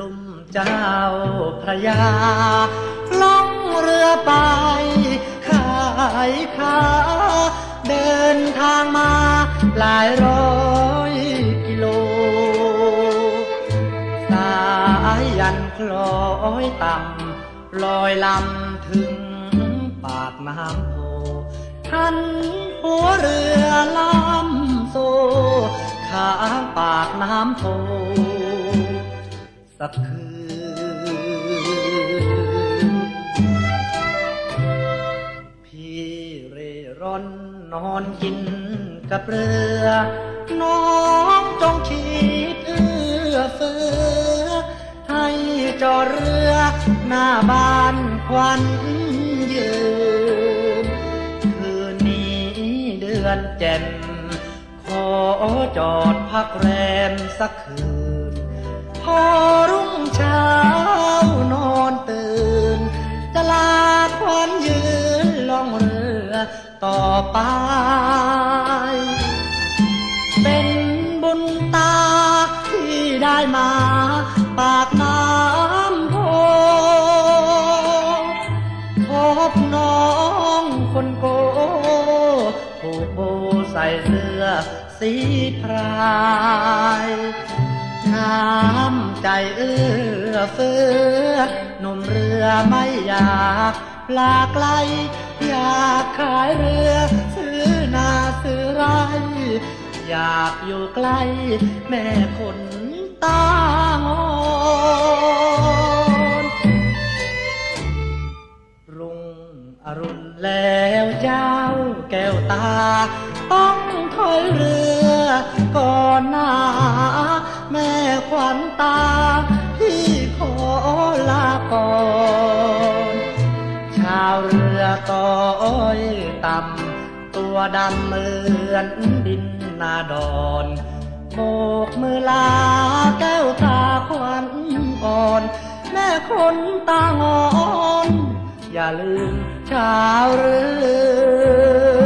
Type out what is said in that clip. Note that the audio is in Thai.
ลุ่มเจ้าพระยาล่องเรือไป ขายขาเดินทางมาหลายร้อยกิโล สายยันคล้อยต่ำลอยลำถึงปากน้ำโพทันหัวเรือลำโซข้างปากน้ำโพ สักคืน พี่เร่ร่อนนอนกินกับเรือ น้องจงคิดเอื้อเฟื้อให้จอเรือหน้าบ้านควันยืน คืนนี้เดือนแจ่มขอจอดพักแรมสักคืนพอ องเรือต่อไป เป็นบุญตาที่ได้มาปากน้ำโพพบน้องคนโกผูกโบใส่เสื้อสีพรายน้ำใจเอื้อเฟื้อหนุ่มเรือไม่อยากลาไกล อยากขายเรือ ซื้อนาซื้อไรอยากอยู่ใกล้ แม่คนตางอนรุ่งอรุณแล้วเจ้าแก้วตา ต้องถอยเรือก่อนหน้า แม่ขวัญตา พี่ขอลาก่อนาวเรือต้อยต่ำตัวดำเหมือนดินนาดอนโบกมือลาแก้วตาควันอ่อน แม่คนตางอน อย่าลืมชาวเรือ